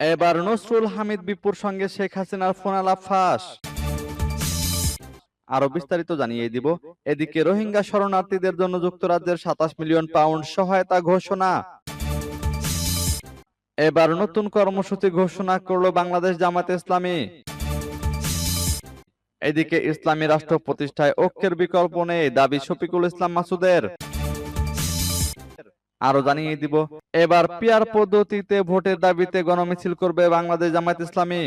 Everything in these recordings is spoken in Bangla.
এবার নসরুল হামিদ বিপুর সঙ্গে শেখ হাসিনার ফোন আলাপ ফাঁস। আরও বিস্তারিত জানিয়ে দিব। এদিকে রোহিঙ্গা শরণার্থীদের জন্য যুক্তরাজ্যের সাতাশ মিলিয়ন পাউন্ড সহায়তা ঘোষণা। এবার নতুন কর্মসূচি ঘোষণা করল বাংলাদেশ জামাত ইসলামী। এদিকে ইসলামী রাষ্ট্র প্রতিষ্ঠায় ঐক্যের বিকল্প নেই দাবি শফিকুল ইসলাম মাসুদের। আরও জানিয়ে দিব, এবার পিয়ার পদ্ধতিতে ভোটের দাবিতে গণমিছিল করবে বাংলাদেশ জামায়াত ইসলামী।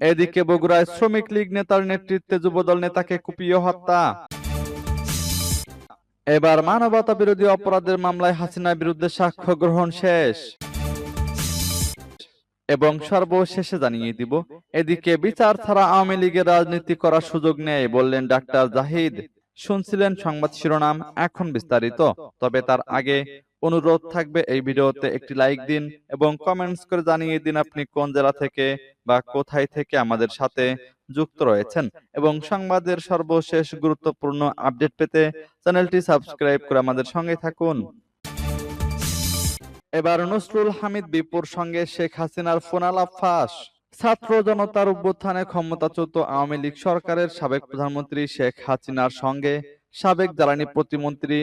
এদিকে বগুড়ায় শ্রমিক লীগ নেতার নেতৃত্বে যুবদল নেতাকে কুপিয়ে হত্যা। এবার মানবতা বিরোধী অপরাধের মামলায় হাসিনার বিরুদ্ধে সাক্ষ্য গ্রহণ শেষ। এবং সর্বশেষে জানিয়ে দিব, এদিকে বিচার ছাড়া আওয়ামী লীগের রাজনীতি করার সুযোগ নেই, বললেন ডাক্তার জাহিদ। শুনছিলেন সংবাদ শিরোনাম এখন বিস্তারিত। তবে তার আগে অনুরোধ থাকবে এই ভিডিওতে একটি লাইক দিন এবং কমেন্টস করে জানিয়ে দিন আপনি কোন জেলা থেকে বা কোথায় থেকে আমাদের সাথে যুক্ত রয়েছেন। এবং সংবাদের সর্বশেষ গুরুত্বপূর্ণ আপডেট পেতে চ্যানেলটি সাবস্ক্রাইব করে আমাদের সঙ্গে থাকুন। এবার নসরুল হামিদ বিপুর সঙ্গে শেখ হাসিনার ফোনালাপ ফাঁস। ছাত্র জনতার অভ্যুত্থানে ক্ষমতাচ্যুত আওয়ামী লীগ সরকারের সাবেক প্রধানমন্ত্রী শেখ হাসিনার সঙ্গে সাবেক জ্বালানি প্রতিমন্ত্রী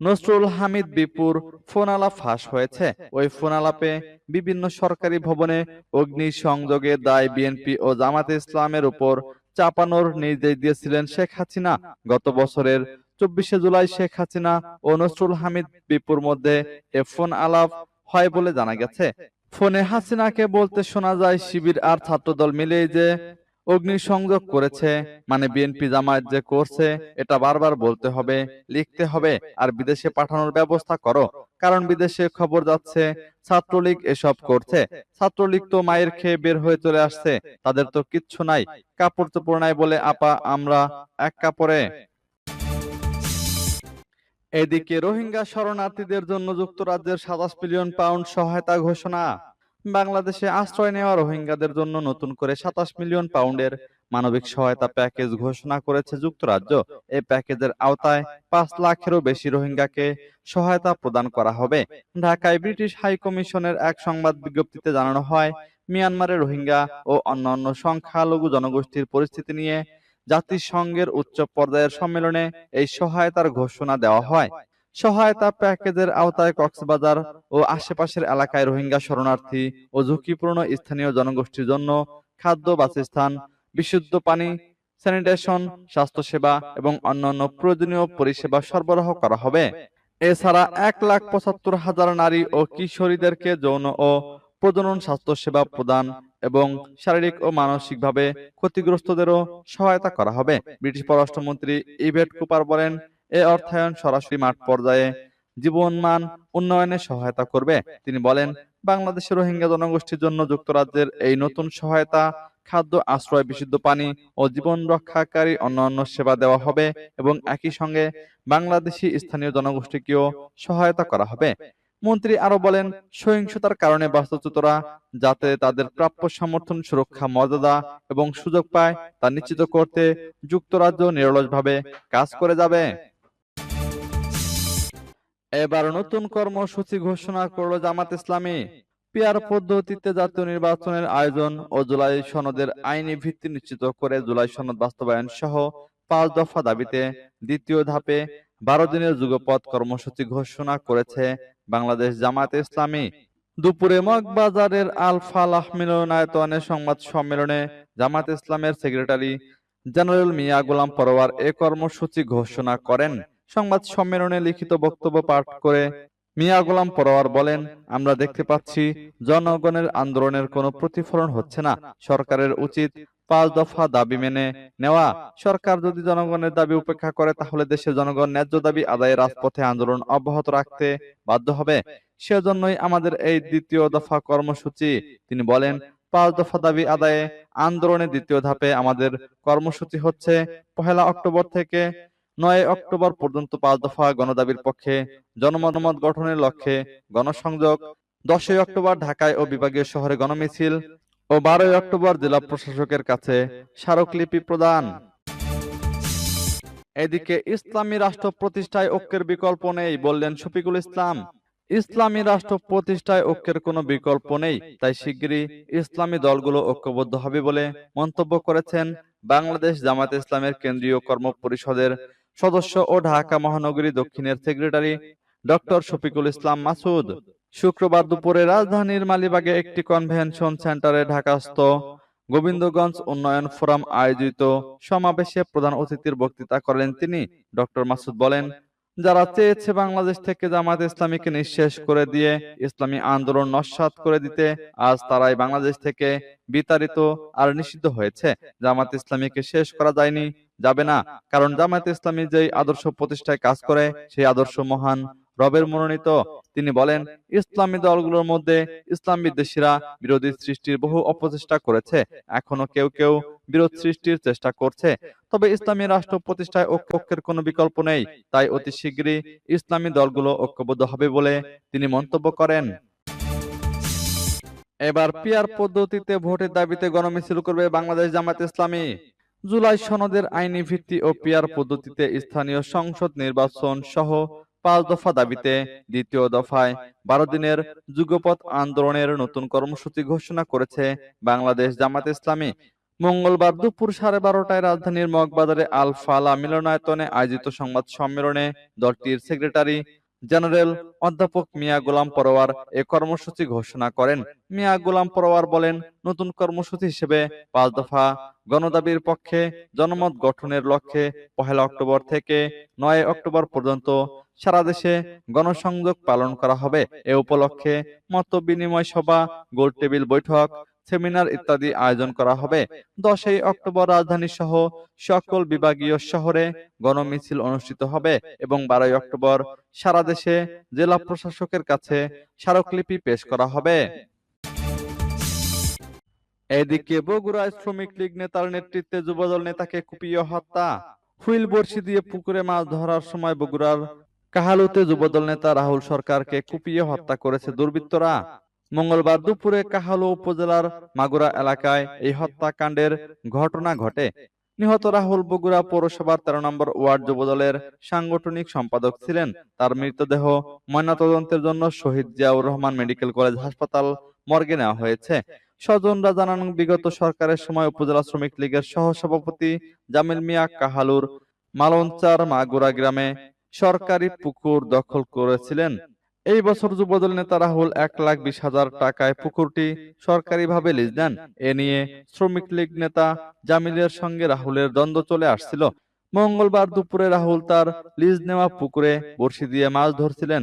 নসরুল হামিদ বিপুর ফোনালাপ ফাঁস হয়েছে। ওই ফোনালাপে বিভিন্ন সরকারি ভবনে অগ্নি সংযোগের দায় বিএনপি ও জামাতে ইসলামের উপর চাপানোর নির্দেশ দিয়েছিলেন শেখ হাসিনা। গত বছরের চব্বিশে জুলাই শেখ হাসিনা ও নসরুল হামিদ বিপুর মধ্যে এ ফোন আলাপ হয় বলে জানা গেছে। ফোনে হাসিনাকে বলতে শোনা যায়, শিবির আর ছাত্রদল মিলেই যে অগ্নিসংযোগ করেছে মানে বিএনপি জামায়াত যে করছে, এটা বারবার বলতে হবে, লিখতে হবে, আর বিদেশে পাঠানোর ব্যবস্থা করো। কারণ বিদেশে খবর যাচ্ছে, ছাত্রলীগ এসব করছে। ছাত্রলীগ তো মায়ের খেয়ে বের হয়ে চলে আসছে, তাদের তো কিচ্ছু নাই, কাপড় চোপড় নাই বলে আপা, আমরা এক কাপড়ে এদিকে রোহিঙ্গা শরণার্থীদের জন্য যুক্তরাজ্যের সাতাশ মিলিয়ন পাউন্ড সহায়তা ঘোষণা। বাংলাদেশে আশ্রয় নেওয়া রোহিঙ্গাদের জন্য নতুন করে সাতাশ মিলিয়ন পাউন্ডের মানবিক সহায়তা প্যাকেজ ঘোষণা করেছে যুক্তরাজ্য। এই প্যাকেজের আওতায় পাঁচ লাখেরও বেশি রোহিঙ্গাকে সহায়তা প্রদান করা হবে। ঢাকায় ব্রিটিশ হাই কমিশনের এক সংবাদ বিজ্ঞপ্তিতে জানানো হয় মিয়ানমারে রোহিঙ্গা ও অন্যান্য সংখ্যালঘু জনগোষ্ঠীর পরিস্থিতি নিয়ে জাতিসংঘের উচ্চ পর্যায়ের সম্মেলনে এই সহায়তার ঘোষণা দেওয়া হয়। সহায়তা প্যাকেজের আওতায় কক্সবাজার ও আশেপাশের এলাকায় রোহিঙ্গা শরণার্থী ও ঝুঁকিপূর্ণ স্থানীয় জনগোষ্ঠীর জন্য খাদ্য বাসস্থান, বিশুদ্ধ পানি, স্যানিটেশন, স্বাস্থ্যসেবা এবং অন্যান্য প্রয়োজনীয় পরিষেবা সরবরাহ করা হবে। এছাড়া এক লাখ পঁচাত্তর হাজার নারী ও কিশোরীদেরকে যৌন ও প্রজনন স্বাস্থ্যসেবা প্রদান এবং শারীরিক ও মানসিকভাবে ক্ষতিগ্রস্তদেরও সহায়তা করা হবে। ব্রিটিশ পররাষ্ট্রমন্ত্রী ইভেট কুপার বলেন, এ অর্থায়ন সরাসরি মাঠ পর্যায়ে জীবনমান উন্নয়নে সহায়তা করবে। তিনি বলেন, বাংলাদেশের রোহিঙ্গা জনগোষ্ঠীর জন্য যুক্তরাজ্যের এই নতুন সহায়তা, খাদ্য আশ্রয়, বিশুদ্ধ পানি ও জীবন রক্ষাকারী অন্যান্য সেবা দেওয়া হবে এবং একই সঙ্গে বাংলাদেশি স্থানীয় জনগোষ্ঠীকেও সহায়তা করা হবে। মন্ত্রী আরও বলেন, সহিংসতার কারণে বাস্তুচ্যুতরা যাতে তাদের প্রাপ্য সমর্থন সুরক্ষা, মর্যাদা এবং সুযোগ পায়, তা নিশ্চিত করতে যুক্তরাজ্য নিরলসভাবে কাজ করে যাবে। এবার নতুন কর্মসূচি ঘোষণা করল জামাত ইসলামী। পিয়ার পদ্ধতিতে জাতীয় নির্বাচনের আয়োজন ও জুলাই সনদের আইনি ভিত্তি নিশ্চিত করে জুলাই সনদ বাস্তবায়ন সহ পাঁচ দফা দাবিতে দ্বিতীয় ধাপে বারো দিনের যুগপথ কর্মসূচি ঘোষণা করেছে বাংলাদেশ জামায়াতে ইসলামী। দুপুরে মগবাজারের আল ফালাহ মিলনায়তনে সংবাদ সম্মেলনে জামাত ইসলামের সেক্রেটারি জেনারেল মিয়া গোলাম পরোয়ার এ কর্মসূচি ঘোষণা করেন। সংবাদ সম্মেলনে লিখিত বক্তব্য পাঠ করে মিয়া গোলাম পরোয়ার বলেন, আমরা দেখতে পাচ্ছি জনগণের আন্দোলনের কোনো প্রতিফলন হচ্ছে না। সরকারের উচিত পাঁচ দফা দাবি মেনে নেওয়া। সরকার যদি জনগণের দাবি উপেক্ষা করে, তাহলে দেশের জনগণ ন্যায্য দাবি আদায়ে রাজপথে আন্দোলন অব্যাহত রাখতে বাধ্য হবে। সেজন্যই আমাদের এই দ্বিতীয় দফা কর্মসূচি, তিনি বলেন, পাঁচ দফা দাবি আদায়ে আন্দোলনের দ্বিতীয় ধাপে আমাদের কর্মসূচি হচ্ছে পহেলা অক্টোবর থেকে নয় অক্টোবর পর্যন্ত পাঁচ দফা গণদাবির পক্ষে জনমতামত গঠনের লক্ষ্যে গণসংযোগ। দশই অক্টোবর ঢাকায় ও বিভাগীয় শহরে গণমিছিল। ও বারোই অক্টোবর জেলা প্রশাসকের কাছে স্মারকলিপি প্রদান। এদিকে ইসলামী রাষ্ট্র প্রতিষ্ঠায় ঐক্যের বিকল্প নেই বললেন শফিকুল ইসলাম। ইসলামী রাষ্ট্র প্রতিষ্ঠায় ঐক্যের কোনো বিকল্প নেই, তাই শিগগিরই ইসলামী দলগুলো ঐক্যবদ্ধ হবে বলে মন্তব্য করেছেন বাংলাদেশ জামাত ইসলামের কেন্দ্রীয় কর্ম পরিষদের সদস্য ও ঢাকা মহানগরী দক্ষিণের সেক্রেটারি ডক্টর শফিকুল ইসলাম মাসুদ। শুক্রবার দুপুরে রাজধানীর মালিবাগে একটি কনভেনশন সেন্টারে ঢাকাস্থ গোবিন্দগঞ্জ উন্নয়ন ফোরাম আয়োজিত সমাবেশে প্রধান অতিথির বক্তৃতা করেন তিনি। ডক্টর মাসুদ বলেন, যারা চেয়েছে বাংলাদেশ থেকে জামাত ইসলামীকে নিঃশেষ করে দিয়ে ইসলামী আন্দোলন নস্যাৎ করে দিতে, আজ তারাই বাংলাদেশ থেকে বিতাড়িত আর নিষিদ্ধ হয়েছে। জামাত ইসলামীকে শেষ করা যায়নি, যাবে না। কারণ জামাত ইসলামী যেই আদর্শ প্রতিষ্ঠায় কাজ করে, সেই আদর্শ মহান রবের মনোনীত। তিনি বলেন, ইসলামী দলগুলোর মধ্যে ইসলাম বিদ্বেষীরা বিরোধী সৃষ্টির বহু অপচেষ্টা করেছে। এখনও কেউ কেউ বিরোধ সৃষ্টির চেষ্টা করছে। তবে ইসলামী রাষ্ট্র প্রতিষ্ঠায় ঐক্য- ঐক্যের কোনো বিকল্প নেই। তাই অতি শীঘ্রই ইসলামী দলগুলো ঐক্যবদ্ধ হবে বলে তিনি মন্তব্য করেন। এবার পিয়ার পদ্ধতিতে ভোটের দাবিতে গণমিছিল করবে বাংলাদেশ জামাত ইসলামী। জুলাই সনদের আইনি ভিত্তি ও পিয়ার পদ্ধতিতে স্থানীয় সংসদ নির্বাচন সহ পাঁচ দফা দাবিতে দ্বিতীয় দফায় বারো দিনের যুগপথ আন্দোলনের নতুন কর্মসূচি ঘোষণা করেছে বাংলাদেশ জামাত ইসলামী। মঙ্গলবার দুপুর সাড়ে বারোটায় রাজধানীর মগবাজারে আলফালা মিলনায়তনে আয়োজিত সংবাদ সম্মেলনে দলটির সেক্রেটারি জেনারেল অধ্যাপক মিয়া গোলাম পরোয়ার এ কর্মসূচি ঘোষণা করেন। মিয়া গোলাম পরোয়ার বলেন, নতুন কর্মসূচি হিসেবে পাঁচ দফা গণদাবির পক্ষে জনমত গঠনের লক্ষ্যে পহেলা অক্টোবর থেকে নয় অক্টোবর পর্যন্ত সারা দেশে গণসংযোগ পালন করা হবে। এ উপলক্ষে মত বিনিময় সভা গোল টেবিল বৈঠক সেমিনার ইত্যাদি আয়োজন করা হবে। দশই অক্টোবর রাজধানী সহ সকল বিভাগীয় শহরে গণমিছিল অনুষ্ঠিত হবে এবং বারোই অক্টোবর সারা দেশে জেলা প্রশাসকের কাছে স্মারকলিপি পেশ করা হবে। এদিকে বগুড়ায় শ্রমিক লীগ নেতার নেতৃত্বে যুবদল নেতাকে কুপিয়ে হত্যা। হুইল বর্ষি দিয়ে পুকুরে মাছ ধরার সময় বগুড়ার কাহালুতে যুবদল নেতা রাহুল সরকারকে কুপিয়ে হত্যা করেছে দুর্বৃত্তরা। মঙ্গলবার দুপুরে কাহালু উপজেলার মাগুরা এলাকায় এই হত্যাকাণ্ডের ঘটনা ঘটে। নিহত রাহুল বগুড়া পৌরসভার তেরো নম্বর ওয়ার্ড যুবদলের সাংগঠনিক সম্পাদক ছিলেন। তার মৃতদেহ ময়নাতদন্তের জন্য শহীদ জিয়াউর রহমান মেডিকেল কলেজ হাসপাতাল মর্গে নেওয়া হয়েছে। স্বজনরা জানান, বিগত সরকারের সময় উপজেলা শ্রমিক লীগের সহসভাপতি জামিল মিয়া কাহালুর মালঞ্চার মাগুরা গ্রামে সরকারি পুকুর দখল করেছিলেন। এই বছর যুবদল নেতা রাহুল এক লাখ বিশ হাজার টাকায় পুকুরটি সরকারিভাবে লিজ দেন। এ নিয়ে শ্রমিক লীগ নেতা জামিলের সঙ্গে রাহুলের দ্বন্দ্ব চলে আসছিল। মঙ্গলবার দুপুরে রাহুল তার লিজ নেওয়া পুকুরে বর্ষি দিয়ে মাছ ধরছিলেন।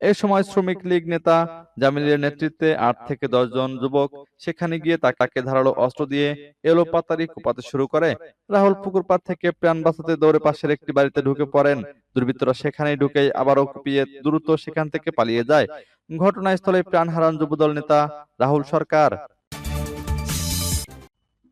এ সময় শ্রমিক লীগ নেতা জামিলের নেতৃত্বে আট থেকে দশ জন যুবক সেখানে গিয়ে তাকে ধারালো অস্ত্র দিয়ে এলো পাতারি কোপাতে শুরু করে। রাহুল পুকুর পাড় থেকে প্রাণ বাঁচাতে দৌড়ে পাশের একটি বাড়িতে ঢুকে পড়েন। দুর্বৃত্তরা সেখানে ঢুকে আবারও কুপিয়ে দ্রুত সেখান থেকে পালিয়ে যায়। ঘটনাস্থলে প্রাণ হারান যুবদল নেতা রাহুল সরকার।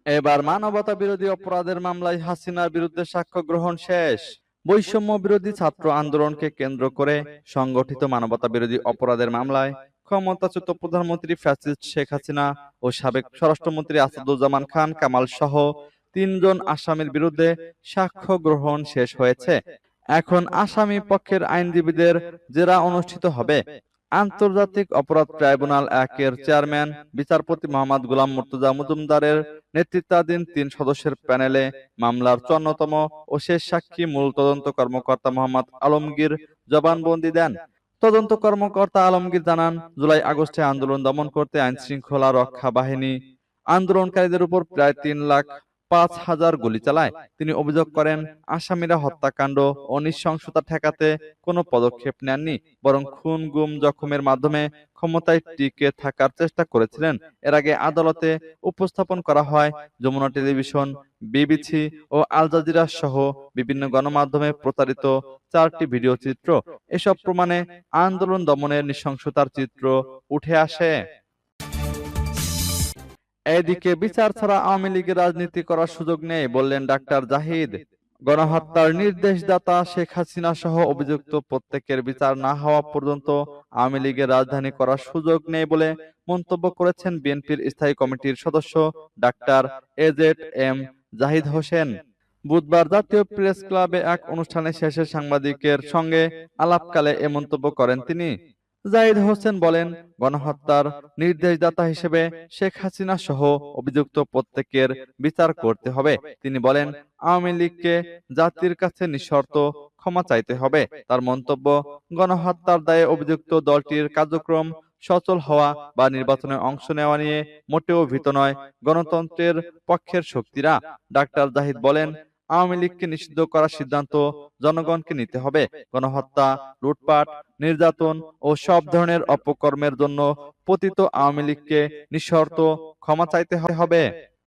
এবার মানবতা বিরোধী অপরাধের মামলায় হাসিনার বিরুদ্ধে সাক্ষ্য গ্রহণ শেষ। বৈষম্য বিরোধী ছাত্র আন্দোলনকে কেন্দ্র করে সংগঠিত মানবতা বিরোধী অপরাধের মামলায় ক্ষমতাচ্যুত প্রধানমন্ত্রী ফ্যাসিস্ট শেখ হাসিনা ও সাবেক স্বরাষ্ট্রমন্ত্রী আসাদুজ্জামান খান কামাল সহ তিনজন আসামির বিরুদ্ধে সাক্ষ্য গ্রহণ শেষ হয়েছে। এখন আসামি পক্ষের আইনজীবীদের জেরা অনুষ্ঠিত হবে। আন্তর্জাতিক অপরাধ ট্রাইব্যুনাল একের চেয়ারম্যান, বিচারপতি মোহাম্মদ গোলাম মুর্তজা মজুমদারের নেতৃত্বাধীন তিন সদস্যের প্যানেলে মামলার চুয়ান্নতম ও শেষ সাক্ষী মূল তদন্ত কর্মকর্তা মোহাম্মদ আলমগীর জবানবন্দি দেন। তদন্ত কর্মকর্তা আলমগীর জানান, জুলাই আগস্টে আন্দোলন দমন করতে আইন শৃঙ্খলা রক্ষা বাহিনী আন্দোলনকারীদের উপর প্রায় তিন লাখ পাঁচ হাজার গুলি চালায়। তিনি অভিযোগ করেন, আসামিরা হত্যাকাণ্ড ও নৃশংসতা ঠেকাতে কোনো পদক্ষেপ নেননি, বরং খুন গুম জখমের মাধ্যমে ক্ষমতায় টিকে থাকার চেষ্টা করেছিলেন। এর আগে আদালতে উপস্থাপন করা হয়, যমুনা টেলিভিশন, বিবিসি ও আল জাজিরা সহ বিভিন্ন গণমাধ্যমে প্রচারিত চারটি ভিডিও চিত্র। এসব প্রমাণে আন্দোলন দমনের নৃশংসতার চিত্র উঠে আসে। এদিকে বিচার ছাড়া আওয়ামী লীগের রাজনীতি করার সুযোগ নেই, বললেন ডাক্তার জাহিদ। গণহত্যার নির্দেশদাতা শেখ হাসিনা সহ অভিযুক্ত প্রত্যেকের বিচার না হওয়া পর্যন্ত আওয়ামী লীগের রাজধানী করার সুযোগ নেই বলে মন্তব্য করেছেন বিএনপির স্থায়ী কমিটির সদস্য doctor A Z M Zahid Hossain. বুধবার জাতীয় প্রেস ক্লাবে এক অনুষ্ঠানে শেষে সাংবাদিকের সঙ্গে আলাপকালে এ মন্তব্য করেন তিনি। জাহিদ হোসেন বলেন, গণহত্যার নির্দেশদাতা হিসেবে শেখ হাসিনা সহ অভিযুক্ত প্রত্যেকের বিচার করতে হবে। তিনি বলেন, আওয়ামী লীগকে জাতির কাছে নিঃশর্ত ক্ষমা চাইতে হবে। তার মন্তব্য, গণহত্যার দায়ে অভিযুক্ত দলটির কার্যক্রম সচল হওয়া বা নির্বাচনে অংশ নেওয়া নিয়ে মোটেও ভীত নয় গণতন্ত্রের পক্ষের শক্তিরা। ডাক্তার জাহিদ বলেন আওয়ামী লীগকে নিষিদ্ধ করার সিদ্ধান্ত জনগণকে নিতে হবে। গণহত্যা, লুটপাট, নির্যাতন ও সব ধরনের অপকর্মের জন্য পতিত আওয়ামী লীগকে নিঃশর্ত ক্ষমা চাইতে হবে।